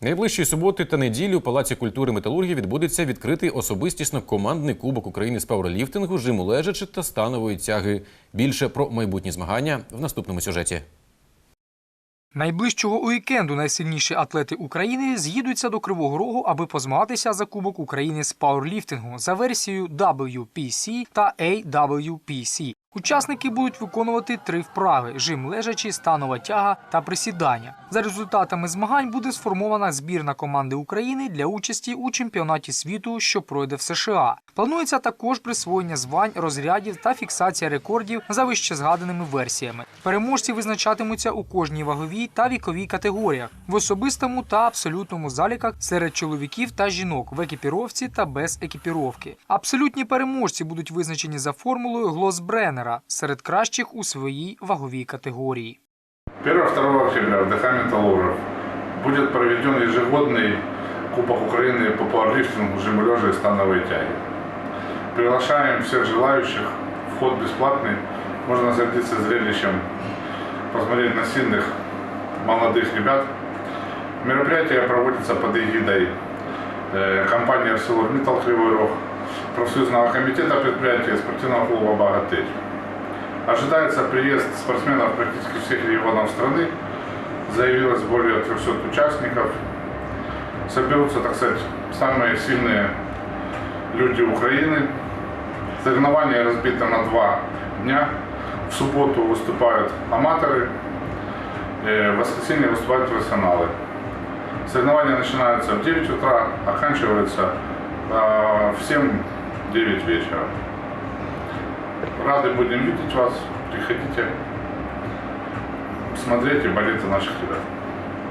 Найближчої суботи та неділі у Палаці культури металургії відбудеться відкритий особистісно командний кубок України з пауерліфтингу, жиму лежачи та станової тяги. Більше про майбутні змагання в наступному сюжеті. Найближчого уікенду найсильніші атлети України з'їдуться до Кривого Рогу, аби позмагатися за Кубок України з пауерліфтингу за версією WPC та AWPC. Учасники будуть виконувати три вправи: жим лежачі, станова тяга та присідання. За результатами змагань буде сформована збірна команди України для участі у чемпіонаті світу, що пройде в США. Планується також присвоєння звань, розрядів та фіксація рекордів за вищезгаданими версіями. Переможці визначатимуться у кожній ваговій та віковій категоріях в особистому та абсолютному заліках серед чоловіків та жінок в екіпіровці та без екіпіровки. Абсолютні переможці будуть визначені за формулою Глосбреннера серед кращих у своїй ваговій категорії. 1-2 октября в ДХ «Металлургов» будет проведен ежегодный Кубок Украины по пауэрлифтингу, жимолежа и становой тяги. Приглашаем всех желающих, вход бесплатный, можно насладиться зрелищем, посмотреть на сильных молодых ребят. Мероприятие проводится под эгидой э, компании «ArcelorMittal Кривой Рог», профсоюзного комитета предприятия и спортивного клуба «Богатырь». Ожидается приезд спортсменов практически всех регионов страны. Заявилось более 300 участников. Соберутся, так сказать, самые сильные люди Украины. Соревнования разбиты на два дня. В субботу выступают аматоры, э, в воскресенье выступают профессионалы. Соревнования начинаются в 9 утра, оканчиваются э, в 7-9 вечера. Рады будем видеть вас. Приходите смотрите балеты наших ребят.